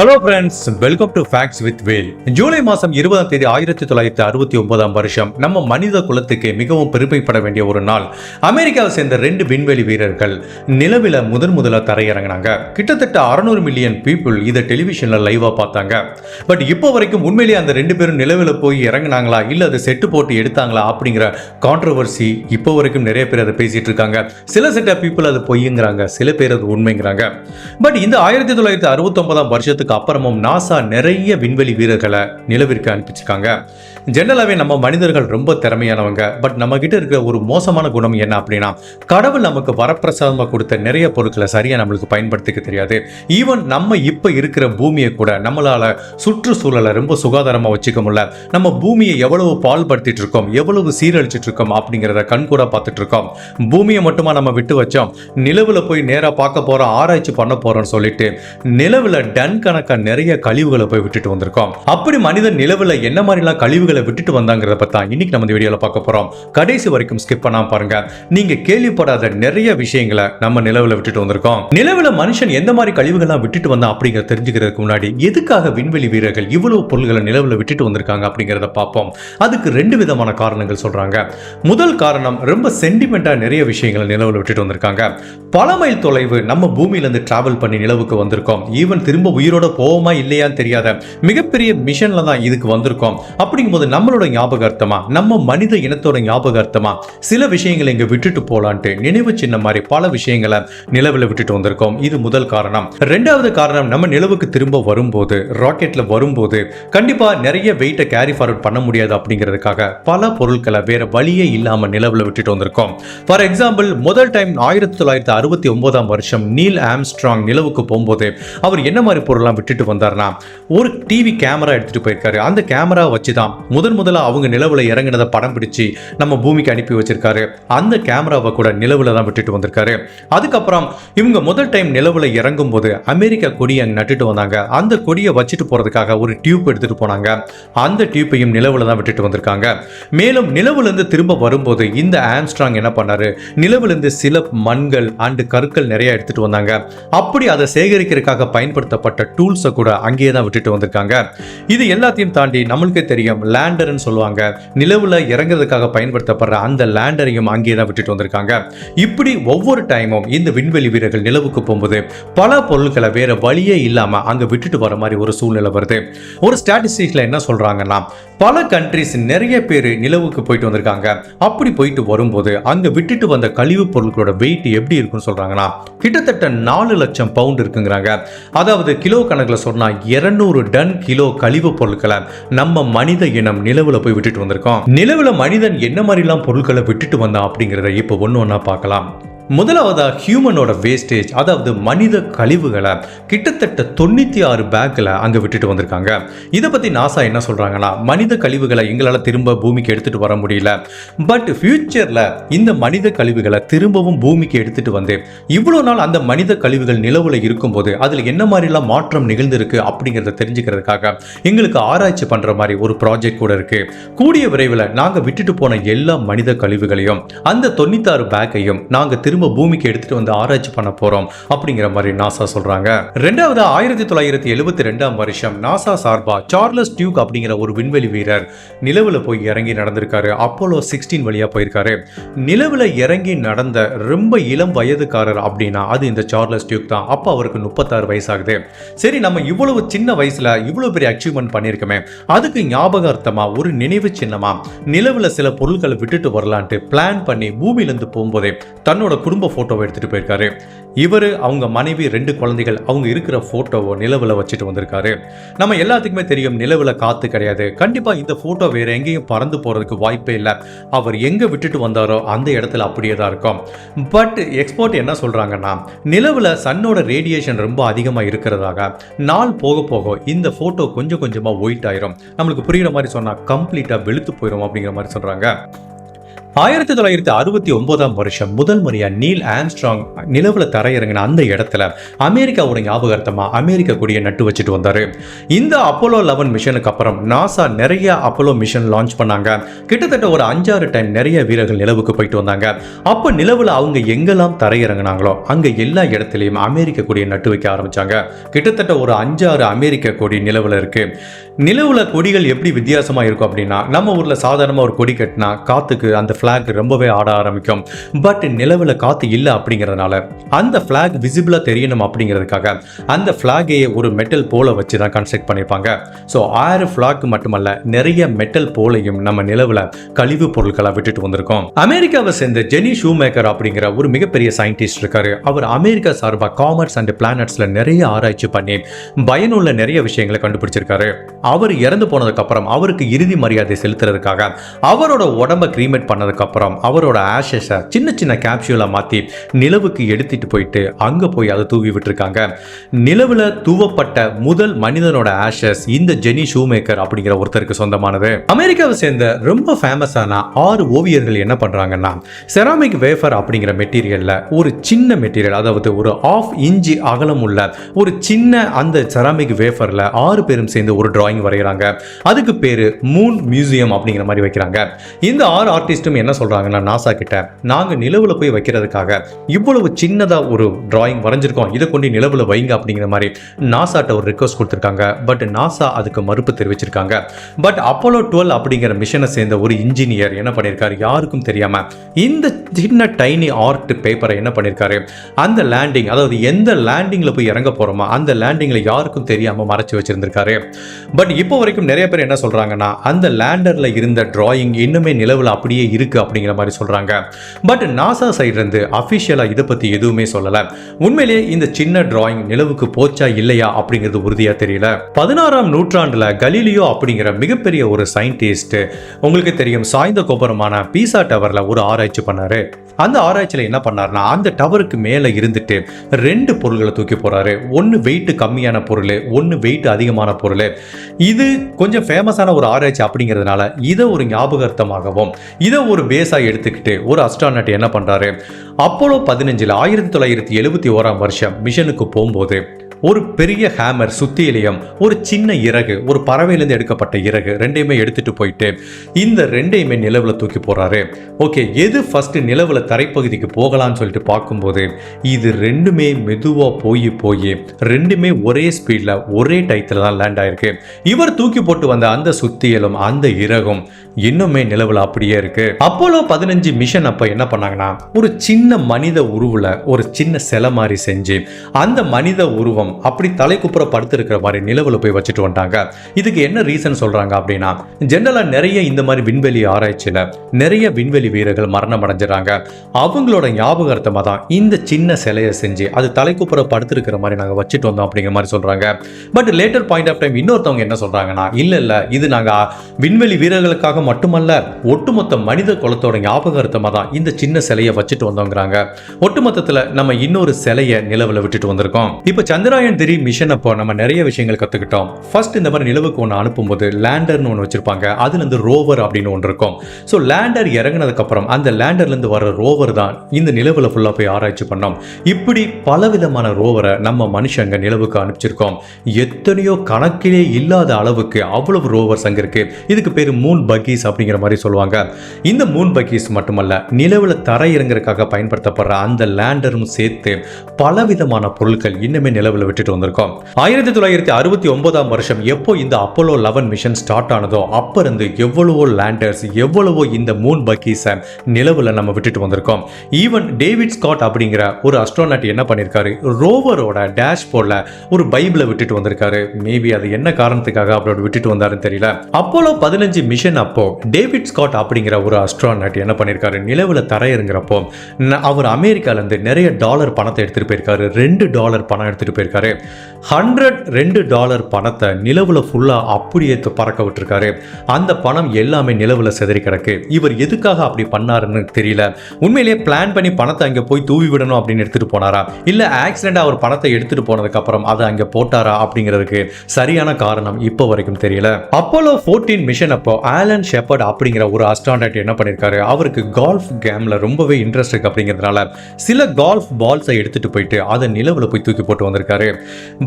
Hello friends welcome to facts with Vel July மாதம் இருபதாம் தேதி ஆயிரத்தி தொள்ளாயிரத்தி அறுபத்தி ஒன்பதாம் வருஷம். நம்ம மனித குலத்துக்கு மிகவும் பெருமைப்பட வேண்டிய ஒரு நாள். அமெரிக்காவை சேர்ந்த ரெண்டு விண்வெளி வீரர்கள் நிலவில் முதன் முதலாக தரையிறங்கினாங்க. கிட்டத்தட்ட அறநூறு மில்லியன் பீப்புள் இதை டெலிவிஷனில் லைவாக பார்த்தாங்க. பட் இப்போ வரைக்கும் உண்மையிலேயே அந்த ரெண்டு பேரும் நிலவில் போய் இறங்குனாங்களா? இல்லை அதை செட்டு போட்டு எடுத்தாங்களா? அப்படிங்கிற கான்ட்ரவர்சி இப்போ வரைக்கும் நிறைய பேர் அதை பேசிட்டு இருக்காங்க. சில செட் ஆஃப் பீப்புள் அது பொய்யுங்கிறாங்க சில பேர் அது உண்மைங்கிறாங்க. பட் இந்த ஆயிரத்தி தொள்ளாயிரத்தி அறுபத்தொன்பதாம் வருஷத்துக்கு அப்புறமும் நாசா நிறைய விண்வெளி வீரர்களை நிலவிற்கு அனுப்பிச்சிருக்காங்க. ஜென்ரலாகவே நம்ம மனிதர்கள் ரொம்ப திறமையானவங்க. பட் நம்ம கிட்ட இருக்கிற ஒரு மோசமான குணம் என்ன அப்படின்னா கடவுள் நமக்கு வரப்பிரசாதமாக கொடுத்த நிறைய பொருட்களை சரியாக நம்மளுக்கு பயன்படுத்திக்க தெரியாது. ஈவன் நம்ம இப்போ இருக்கிற பூமியை கூட நம்மளால சுற்றுச்சூழலை ரொம்ப சுகாதாரமாக வச்சுக்க முடியல. நம்ம பூமியை எவ்வளவு பால்படுத்திட்டு இருக்கோம் எவ்வளவு சீரழிச்சிட்டு இருக்கோம் அப்படிங்கிறத கண்கூட பார்த்துட்டு இருக்கோம். பூமியை மட்டுமா நம்ம விட்டு வச்சோம் நிலவில் போய் நேராக பார்க்க போகிறோம் ஆராய்ச்சி பண்ண போகிறோம்னு சொல்லிட்டு நிலவில் டன் கணக்காக நிறைய கழிவுகளை போய் விட்டுட்டு வந்திருக்கோம். அப்படி மனிதன் நிலவில் என்ன மாதிரிலாம் கழிவுகள் விட்டுட்டு வந்தாங்கிறத பார்த்தா இன்னைக்கு நம்ம இந்த வீடியோவில் பார்க்க போகிறோம் கடைசி வரைக்கும் ஸ்கிப் பண்ணாமல் பாருங்க. நீங்க கேள்விப்படாத நிறைய விஷயங்களை நம்ம நிலவில் விட்டுட்டு வந்திருக்கோம். நிலவில் மனுஷன் எந்த மாதிரி கழிவுகள்லாம் விட்டுட்டு வந்தா அப்படிங்கிறத தெரிஞ்சுக்கிறதுக்கு முன்னாடி எதுக்காக விண்வெளி வீரர்கள் இவ்வளவு பொருள்களை நிலவில் விட்டுட்டு வந்திருக்காங்க அப்படிங்கிறத பார்ப்போம். அதுக்கு ரெண்டு விதமான காரணங்கள் சொல்றாங்க. முதல் காரணம் ரொம்ப சென்டிமெண்டா நிறைய விஷயங்களை நிலவில் விட்டுட்டு வந்திருக்காங்க. பல மைல் தொலைவு நம்ம பூமியிலேருந்து டிராவல் பண்ணி நிலவுக்கு வந்திருக்கோம். ஈவன் திரும்ப உயிரோட போவோமா இல்லையான்னு தெரியாத மிகப்பெரிய மிஷன்ல தான் இதுக்கு வந்திருக்கோம். அப்படிங்கும் அப்படிங்கும்போது நம்மளோட ஞாபகார்த்தமா நம்ம மனித இனத்தோட ஞாபகார்த்தமா சில விஷயங்களை இங்க விட்டுட்டு போலான்ட்டு நினைவு சின்ன மாதிரி பல விஷயங்களை நிலவில் விட்டுட்டு வந்திருக்கோம். இது முதல் காரணம். ரெண்டாவது காரணம் நம்ம நிலவுக்கு திரும்ப வரும்போது ராக்கெட்ல வரும்போது கண்டிப்பா நிறைய வெயிட்டை கேரி ஃபார்வர்ட் பண்ண முடியாது அப்படிங்கிறதுக்காக பல பொருட்களை வேற வழியே இல்லாம நிலவில் விட்டுட்டு வந்திருக்கோம். ஃபார் எக்ஸாம்பிள் முதல் டைம் ஆயிரத்தி தொள்ளாயிரத்தி அறுபத்தி ஒன்பதாம் வருஷம் நீல் ஆம்ஸ்ட்ராங் நிலவுக்கு போகும்போது அவர் என்ன மாதிரி பொருள்லாம் விட்டுட்டு வந்தார்னா ஒரு டிவி கேமரா எடுத்துட்டு போயிருக்காரு. அந்த கேமரா வச்சு தான் முதன் முதல்ல அவங்க நிலவில் இறங்கினதை படம் பிடிச்சி நம்ம பூமிக்கு அனுப்பி வச்சிருக்காரு. அந்த கேமராவை கூட நிலவில் தான் விட்டுட்டு வந்திருக்காரு. அதுக்கப்புறம் இவங்க முதல் டைம் நிலவில் இறங்கும் போது அமெரிக்கா கொடியை அங்கே நட்டுட்டு வந்தாங்க. அந்த கொடியை வச்சுட்டு போறதுக்காக ஒரு டியூப் எடுத்துட்டு போனாங்க. அந்த டியூப்பையும் நிலவில் தான் விட்டுட்டு வந்திருக்காங்க. மேலும் நிலவுலேருந்து திரும்ப வரும்போது இந்த ஆம்ஸ்ட்ராங் என்ன பண்ணாரு? நிலவுலேருந்து சில மண்கள் அண்டு கற்கள் நிறைய எடுத்துட்டு வந்தாங்க. அப்படி அதை சேகரிக்கிறதுக்காக பயன்படுத்தப்பட்ட டூல்ஸை கூட அங்கேயே தான் விட்டுட்டு வந்திருக்காங்க. இது எல்லாத்தையும் தாண்டி நம்மளுக்கே தெரியும் லேண்டர்னு சொல்லுவாங்க. நிலவுல இறங்குறதுக்காக பயன்படுத்தப்படுற அந்த லேண்டரையும் அங்கேயே தான் விட்டுட்டு வந்திருக்காங்க. இப்படி ஒவ்வொரு டைமும் இந்த விண்வெளி வீரர்கள் நிலவுக்கு போகும்போது பல பொருட்களை வேற வழியே இல்லாம அங்கே விட்டுட்டு வர மாதிரி ஒரு சூழ்நிலை வருது. ஒரு ஸ்டாட்டிஸ்டிக்ல என்ன சொல்றாங்கன்னா பல கண்ட்ரிஸ் நிறைய பேர் நிலவுக்கு போயிட்டு வந்திருக்காங்க. அப்படி போயிட்டு வரும்போது அங்க விட்டுட்டு வந்த கழிவுப் பொருட்களோட வெயிட் எப்படி இருக்குன்னு சொல்றாங்கன்னா கிட்டத்தட்ட நாலு லட்சம் பவுண்ட் இருக்குங்கிறாங்க. அதாவது கிலோ கணக்கில் சொன்னா இருநூறு டன் கிலோ கழிவுப் பொருட்களை நம்ம மனித இனம் நிலவுல போய் விட்டுட்டு வந்திருக்கோம். நிலவுல மனிதன் என்ன மாதிரிலாம் பொருட்களை விட்டுட்டு வந்தான் அப்படிங்கிறத இப்போ ஒன்று ஒன்றா பார்க்கலாம். முதலாவதாக ஹியூமனோட வேஸ்டேஜ் அதாவது மனித கழிவுகளை கிட்டத்தட்ட தொண்ணூற்றி ஆறு பேக்கில் அங்கே விட்டுட்டு வந்திருக்காங்க. இதை பற்றி நாசா என்ன சொல்கிறாங்கன்னா மனித கழிவுகளை எங்களால் திரும்ப பூமிக்கு எடுத்துகிட்டு வர முடியல. பட் ஃப்யூச்சரில் இந்த மனித கழிவுகளை திரும்பவும் பூமிக்கு எடுத்துகிட்டு வந்து இவ்வளோ நாள் அந்த மனித கழிவுகள் நிலவில் இருக்கும்போது அதில் என்ன மாதிரிலாம் மாற்றம் நிகழ்ந்திருக்கு அப்படிங்கிறத தெரிஞ்சுக்கிறதுக்காக எங்களுக்கு ஆராய்ச்சி பண்ணுற மாதிரி ஒரு ப்ராஜெக்ட் கூட இருக்குது கூடிய விரைவில் நாங்கள் விட்டுட்டு போன எல்லா மனித கழிவுகளையும் அந்த தொண்ணூத்தாறு பேக்கையும் நாங்கள் திரும்ப பூமிக்கு எடுத்துட்டு வந்து ஆராய்ச்சி பண்ண போறோம் அப்படிங்கிற மாதிரி நாசா சொல்றாங்க. ரெண்டாவது ஆயிரத்தி தொள்ளாயிரத்தி எழுபத்தி ரெண்டாம் வருஷம் நாசா சார்பா சார்லஸ் டியூக் அப்படிங்கிற ஒரு விண்வெளி வீரர் நிலவுல போய் இறங்கி நடந்திருக்காரு. அப்போலோ சிக்ஸ்டீன் வழியா போயிருக்காரு. நிலவுல இறங்கி நடந்த ரொம்ப இளம் வயதுக்காரர் அப்படின்னா அது இந்த சார்லஸ் டியூக் தான். அப்போ அவருக்கு முப்பத்தாறு வயசாகுது. சரி நம்ம இவ்வளவு சின்ன வயசுல இவ்வளவு பெரிய அச்சீவ்மெண்ட் பண்ணியிருக்கோமே அதுக்கு ஞாபகார்த்தமா ஒரு நினைவு சின்னமா நிலவுல சில பொருட்களை விட்டுட்டு வரலான்ட்டு பிளான் பண்ணி பூமியிலிருந்து போகும்போதே தன்னோட குடும்ப ஃபோட்டோவை எடுத்துகிட்டு போயிருக்காரு. இவர் அவங்க மனைவி ரெண்டு குழந்தைகள் அவங்க இருக்கிற ஃபோட்டோவை நிலவில் வச்சுட்டு வந்திருக்காரு. நம்ம எல்லாத்துக்குமே தெரியும் நிலவில் காற்று கிடையாது. கண்டிப்பாக இந்த ஃபோட்டோ வேறு எங்கேயும் பறந்து போகிறதுக்கு வாய்ப்பே இல்லை. அவர் எங்கே விட்டுட்டு வந்தாரோ அந்த இடத்துல அப்படியே தான் இருக்கும். பட் எக்ஸ்போர்ட் என்ன சொல்கிறாங்கன்னா நிலவில் சன்னோட ரேடியேஷன் ரொம்ப அதிகமாக இருக்கிறதாக நாள் போக போக இந்த ஃபோட்டோ கொஞ்சம் கொஞ்சமாக ஒயிட் ஆயிரும். நம்மளுக்கு புரிகிற மாதிரி சொன்னால் கம்ப்ளீட்டாக வெளுத்து போயிடும் அப்படிங்கிற மாதிரி சொல்கிறாங்க ஆயிரத்தி தொள்ளாயிரத்தி அறுபத்தி ஒன்பதாம் வருஷம் முதல் முறையா நீல் ஆம்ஸ்ட்ராங் நிலவுல தரையிறங்கின அந்த இடத்துல அமெரிக்காவோட ஞாபகார்த்தமா அமெரிக்க கொடியை நட்டு வச்சுட்டு வந்தாரு. இந்த அப்போலோ லெவன் மிஷனுக்கு அப்புறம் நாசா நிறைய அப்போலோ மிஷன் லான்ச் பண்ணாங்க. கிட்டத்தட்ட ஒரு அஞ்சாறு டைம் நிறைய வீரர்கள் நிலவுக்கு போயிட்டு வந்தாங்க. அப்போ நிலவுல அவங்க எங்கெல்லாம் தரையிறங்கினாங்களோ அங்க எல்லா இடத்துலையும் அமெரிக்க கொடியை நட்டு வைக்க ஆரம்பிச்சாங்க. கிட்டத்தட்ட ஒரு அஞ்சாறு அமெரிக்க கொடி நிலவுல இருக்கு. நிலவுல கொடிகள் எப்படி வித்தியாசமா இருக்கும் அப்படின்னா நம்ம ஊர்ல சாதாரணமா ஒரு கொடி கட்டினா காத்துக்கு அந்த ஃப்ளாக் ரொம்பவே ஆட ஆரம்பிக்கும். பட் நிலவுல காத்து இல்லை அப்படிங்கறதுனால அந்த ஃப்ளாக் விசிபிளாக தெரியணும் அப்படிங்கிறதுக்காக அந்த ஃப்ளாகையே ஒரு மெட்டல் போல வச்சு தான் கன்ஸ்ட்ரக்ட் பண்ணியிருப்பாங்க ஸோ ஆறு ஃப்ளாக் மட்டுமல்ல நிறைய மெட்டல் போலையும் நம்ம நிலவுல கழிவு பொருட்களை விட்டுட்டு வந்திருக்கோம். அமெரிக்காவை சேர்ந்த ஜெனி ஷூ மேக்கர் அப்படிங்கிற ஒரு மிகப்பெரிய சயின்டிஸ்ட் இருக்காரு. அவர் அமெரிக்கா சார்பாக காமர்ஸ் அண்ட் பிளானட்ஸில் நிறைய ஆராய்ச்சி பண்ணி பயனுள்ள நிறைய விஷயங்களை கண்டுபிடிச்சிருக்காரு. அவர் இறந்து போனதுக்கு அப்புறம் அவருக்கு இறுதி மரியாதை செலுத்துறதுக்காக அவரோட உடம்ப கிரீமேட் பண்ணது அப்புறம் அவரோட ஆஷஸை சின்ன சின்ன கேப்சியூலாக மாத்தி நிலவுக்கு எடுத்துட்டு போயிட்டு அங்க போய் அதை தூவி விட்டுருக்காங்க. நிலவுல தூவப்பட்ட முதல் மனிதனோட ஆஷஸ் இந்த ஜெனி ஷூமேக்கர் அப்படிங்கிற ஒருத்தருக்கு சொந்தமானது. அமெரிக்காவை சேர்ந்த ரொம்ப ஃபேமஸான ஆறு ஓவியர்கள் என்ன பண்றாங்கன்னா செராமிக் வேஃபர் அப்படிங்கிற மெட்டீரியல்ல ஒரு சின்ன மெட்டீரியல் அதாவது ஒரு ஆஃப் இன்ச்சு அகலம் உள்ள ஒரு சின்ன அந்த செராமிக் வேஃபர்ல ஆறு பேரும் சேர்ந்து ஒரு டிராயிங் வரைகிறாங்க அதுக்கு பேரு மூன் மியூசியம் அப்படிங்கிற மாதிரி வைக்கிறாங்க. இந்த ஆறு ஆர்டிஸ்ட்டும் என்ன சொல்றாங்கன்னா நாசா கிட்ட நாங்க நிலவுல போய் வைக்கிறதுக்காக இவ்வளவு சின்னதா ஒரு டிராயிங் வரைஞ்சிருக்கோம். இதை கொண்டு நிலவுல வைங்க அப்படிங்கிற மாதிரி நாசாட்ட ஒரு ரிக்வஸ்ட் கொடுத்துருக்காங்க. பட் நாசா அதுக்கு மறுப்பு தெரிவிச்சிருக்காங்க. பட் அப்போலோ டுவெல் அப்படிங்கிற மிஷனை சேர்ந்த ஒரு இன்ஜினியர் என்ன பண்ணியிருக்காரு யாருக்கும் தெரியாம இந்த சின்ன டைனி ஆர்ட் பேப்பரை என்ன பண்ணியிருக்காரு அந்த லேண்டிங் அதாவது எந்த லேண்டிங்ல போய் இறங்க போறோமோ அந்த லேண்டிங்ல யாருக்கும் தெரியாம மறைச்சு வச்சிருந்திருக்காரு. பட் இப்போ வரைக்கும் நிறைய பேர் என்ன சொல்றாங்கன்னா அந்த லேண்டர்ல இருந்த டிராயிங் இன்னுமே நிலவுல அப்படியே இருக்கு. அப்படிங்கிற மாதிரி சொல்றாங்க. பட் நாசா சைடு இருந்து அபிஷியலா இதை பத்தி எதுவுமே சொல்லல. உண்மையிலேயே இந்த சின்ன டிராயிங் நிலவுக்கு போச்சா இல்லையா அப்படிங்கிறது உறுதியா தெரியல. பதினாறாம் நூற்றாண்டுல கலீலியோ அப்படிங்கிற மிகப்பெரிய ஒரு சயின்டிஸ்ட் உங்களுக்கு தெரியும் சாய்ந்த கோபுரமான பீசா டவர்ல ஒரு ஆராய்ச்சி பண்ணாரு. அந்த ஆராய்ச்சியில் என்ன பண்ணாருன்னா அந்த டவருக்கு மேலே இருந்துட்டு ரெண்டு பொருள்களை தூக்கி போகிறாரு ஒன்று வெயிட்டு கம்மியான பொருள் ஒன்று வெயிட் அதிகமான பொருள். இது கொஞ்சம் ஃபேமஸான ஒரு ஆராய்ச்சி அப்படிங்கிறதுனால இதை ஒரு ஞாபகார்த்தமாகவும் இதை ஒரு பேஸாக எடுத்துக்கிட்டு ஒரு அஸ்ட்ரானட் என்ன பண்ணுறாரு அப்போலோ பதினஞ்சில் ஆயிரத்தி தொள்ளாயிரத்தி எழுபத்தி ஓராம் வருஷம் மிஷனுக்கு போகும்போது ஒரு பெரிய ஹேமர் சுத்தியிலையும் ஒரு சின்ன இறகு ஒரு பறவையிலேருந்து எடுக்கப்பட்ட இறகு ரெண்டையுமே எடுத்துட்டு போயிட்டு இந்த ரெண்டையுமே நிலவில் தூக்கி போறாரு ஓகே எது ஃபர்ஸ்ட் நிலவில் தரைப்பகுதிக்கு போகலாம்னு சொல்லிட்டு பார்க்கும்போது இது ரெண்டுமே மெதுவாக போய் போய் ரெண்டுமே ஒரே ஸ்பீடில் ஒரே டயத்துல தான் லேண்ட் ஆயிருக்கு. இவர் தூக்கி போட்டு வந்த அந்த சுத்தியலும் அந்த இறகும் இன்னுமே நிலவில் அப்படியே இருக்கு. அப்போலோ பதினஞ்சு மிஷன் அப்போ என்ன பண்ணாங்கன்னா ஒரு சின்ன மனித உருவில் ஒரு சின்ன சிலை மாதிரி செஞ்சு அந்த மனித உருவம் அப்படி தலை குப்புற படுத்திருக்கிற மாதிரி நிலவில் போய் வச்சுட்டு வந்தாங்க இதுக்கு என்ன ரீசன் சொல்றாங்க அப்படின்னா ஜெனரலா நிறைய இந்த மாதிரி விண்வெளி ஆராய்ச்சியில நிறைய விண்வெளி வீரர்கள் மரணம் அடைஞ்சிடறாங்க. அவங்களோட ஞாபகார்த்தமாக தான் இந்த சின்ன சிலையை செஞ்சு அது தலைக்குப்புற படுத்திருக்கிற மாதிரி நாங்கள் வச்சுட்டு வந்தோம் அப்படிங்கிற மாதிரி சொல்றாங்க. But later point of time இன்னொருத்தவங்க என்ன சொல்றாங்கன்னா இல்ல இல்ல இது நாங்க விண்வெளி வீரர்களுக்காக மட்டுமல்ல ஒட்டுமொத்த மனித குலத்தோட ஞாபகார்த்தமாக தான் இந்த சின்ன சிலையை வச்சுட்டு வந்தோங்கிறாங்க. ஒட்டுமொத்தத்துல நம்ம இன்னொரு சிலையை நிலவில் விட்டுட்டு வந்திருக்கோம். இப்போ சந்திரா சந்திராயன் திரி மிஷன் அப்போ நம்ம நிறைய விஷயங்கள் கத்துக்கிட்டோம். ஃபர்ஸ்ட் இந்த மாதிரி நிலவுக்கு ஒன்று அனுப்பும்போது லேண்டர்னு ஒன்று வச்சிருப்பாங்க. அதுல இருந்து ரோவர் அப்படின்னு ஒன்று இருக்கும். ஸோ லேண்டர் இறங்குனதுக்கு அப்புறம் அந்த லேண்டர்ல இருந்து வர ரோவர் தான் இந்த நிலவுல ஃபுல்லா போய் ஆராய்ச்சி பண்ணோம். இப்படி பலவிதமான ரோவரை நம்ம மனுஷங்க நிலவுக்கு அனுப்பிச்சிருக்கோம். எத்தனையோ கணக்கிலே இல்லாத அளவுக்கு அவ்வளவு ரோவர்ஸ் அங்க இருக்கு. இதுக்கு பேர் மூன் பக்கீஸ் அப்படிங்கிற மாதிரி சொல்லுவாங்க. இந்த மூன் பக்கீஸ் மட்டுமல்ல நிலவுல தரை இறங்குறதுக்காக பயன்படுத்தப்படுற அந்த லேண்டரும் சேர்த்து பலவிதமான பொருட்கள் இன்னுமே நிலவுல விட்டுட்டு வந்திருக்கோம். ஆயிரத்தி தொள்ளாயிரத்தி அறுபத்தி ஒன்பதாம் வருஷம் எப்போ இந்த அப்போலோ லெவன் மிஷன் ஸ்டார்ட் ஆனதோ அப்ப இருந்து எவ்வளவோ லேண்டர்ஸ் எவ்வளவோ இந்த மூன் பக்கீஸை நிலவுல நம்ம விட்டுட்டு வந்திருக்கோம். ஈவன் டேவிட் ஸ்காட் அப்படிங்கிற ஒரு அஸ்ட்ரோநாட் என்ன பண்ணியிருக்காரு ரோவரோட டேஷ்போர்ட்ல ஒரு பைபிளை விட்டுட்டு வந்திருக்காரு. மேபி அது என்ன காரணத்துக்காக அவரோட விட்டுட்டு வந்தாருன்னு தெரியல. அப்போலோ பதினஞ்சு மிஷன் அப்போ டேவிட் ஸ்காட் அப்படிங்கிற ஒரு அஸ்ட்ரோனட் என்ன பண்ணியிருக்காரு நிலவுல தரையிறங்குறப்போ அவர் அமெரிக்கால இருந்து நிறைய டாலர் பணத்தை எடுத்துட்டு போயிருக்காரு. ரெண்டு டாலர் பணம் எடுத்துட்டு போயிருக்காரு. பண்ணியிருக்காரு ஹண்ட்ரட் ரெண்டு டாலர் பணத்தை நிலவுல ஃபுல்லா அப்படியே பறக்க விட்டுருக்காரு. அந்த பணம் எல்லாமே நிலவுல சிதறி கிடக்கு. இவர் எதுக்காக அப்படி பண்ணாருன்னு தெரியல. உண்மையிலேயே பிளான் பண்ணி பணத்தை அங்க போய் தூவி விடணும் அப்படின்னு எடுத்துட்டு போனாரா? இல்ல ஆக்சிடென்ட் அவர் பணத்தை எடுத்துட்டு போனதுக்கு அப்புறம் அதை அங்க போட்டாரா அப்படிங்கிறதுக்கு சரியான காரணம் இப்போ வரைக்கும் தெரியல. அப்போலோ 14 மிஷன் அப்போ ஆலன் ஷெப்பர்ட் அப்படிங்கிற ஒரு அஸ்டாண்டர்ட் என்ன பண்ணிருக்காரு? அவருக்கு கால்ஃப் கேம்ல ரொம்பவே இன்ட்ரெஸ்ட் இருக்கு அப்படிங்கிறதுனால சில கால்ஃப் பால்ஸை எடுத்துட்டு போயிட்டு அதை நிலவுல போய் தூக்கி போட்டு வந்திருக்காரு.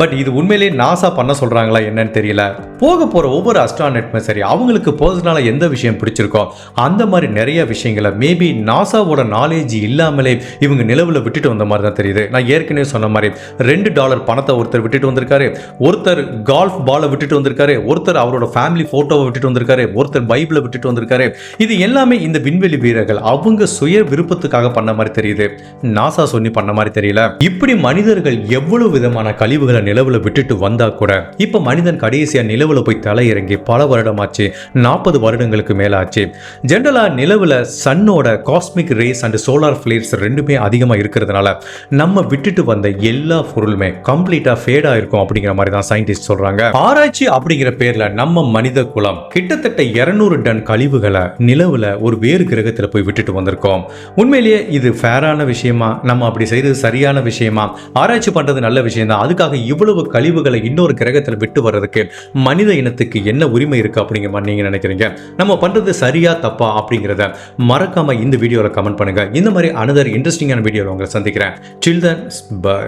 பட் இது உண்மையிலேயே நாசா பண்ண சொல்றாங்களா என்னன்னு தெரியல. போக போற ஒவ்வொரு அஸ்ட்ரானட்மே சரி அவங்களுக்கு பர்சனலா எந்த விஷயம் பிடிச்சிருக்கோ அந்த மாதிரி நிறைய விஷயங்களை மேபி நாசாவோட நாலேஜ் இல்லாமலே இவங்க நிலவுல விட்டுட்டு வந்த மாதிரி தான் தெரியுது. நான் ஏற்கனவே சொன்ன மாதிரி ரெண்டு டாலர் பணத்தை ஒருத்தர் விட்டுட்டு வந்திருக்காரு ஒருத்தர் கால்ஃப் பாலை விட்டுட்டு வந்திருக்காரு ஒருத்தர் அவரோட ஃபேமிலி ஃபோட்டோவை விட்டுட்டு வந்திருக்காரு ஒருத்தர் பைபிளை விட்டுட்டு வந்திருக்காரு. இது எல்லாமே இந்த விண்வெளி வீரர்கள் அவங்க சுய விருப்பத்துக்காக பண்ண மாதிரி தெரியுது. நாசா சொல்லி பண்ண மாதிரி தெரியல. இப்படி மனிதர்கள் எவ்வளவு விதமான கழிவுகளை நிலவுல விட்டுட்டு வந்தா கூட இப்ப மனிதன் கடைசியா நிலவுல போய் தலை இறங்கி பல வருடமாச்சு நாற்பது வருடங்களுக்கு மேலாச்சு. ஜென்ரலா நிலவுல சன்னோட cosmic rays and solar flares ரெண்டுமே அதிகமா இருக்கிறதுனால நம்ம விட்டுட்டு வந்த எல்லா பொருளுமே கம்ப்ளீட்டா ஃபேடா இருக்கும் அப்படிங்கிற மாதிரி தான் சயின்டிஸ்ட் சொல்றாங்க. ஆராய்ச்சி அப்படிங்கிற பேர்ல நம்ம மனித குலம் கிட்டத்தட்ட 200 டன் கழிவுகளை நிலவுல ஒரு வேறு கிரகத்துல போய் விட்டுட்டு வந்திருக்கோம். உண்மையிலேயே இது ஃபேரான விஷயமா? நம்ம அப்படி செய்யறது சரியான விஷயமா? ஆராய்ச்சி பண்றது நல்ல விஷயம் அதுக்காக இவ்வளவு கழிவுகளை இன்னொரு கிரகத்தில் விட்டு வர்றதுக்கு மனித இனத்துக்கு என்ன உரிமை இருக்கு அப்படிங்கிற மாதிரி நீங்க நினைக்கிறீங்க? நம்ம பண்றது சரியா தப்பா அப்படிங்கிறத மறக்காம இந்த வீடியோவில் கமெண்ட் பண்ணுங்க. இந்த மாதிரி அனதர் இன்ட்ரெஸ்டிங்கான வீடியோவில் உங்களை சந்திக்கிறேன். Children's by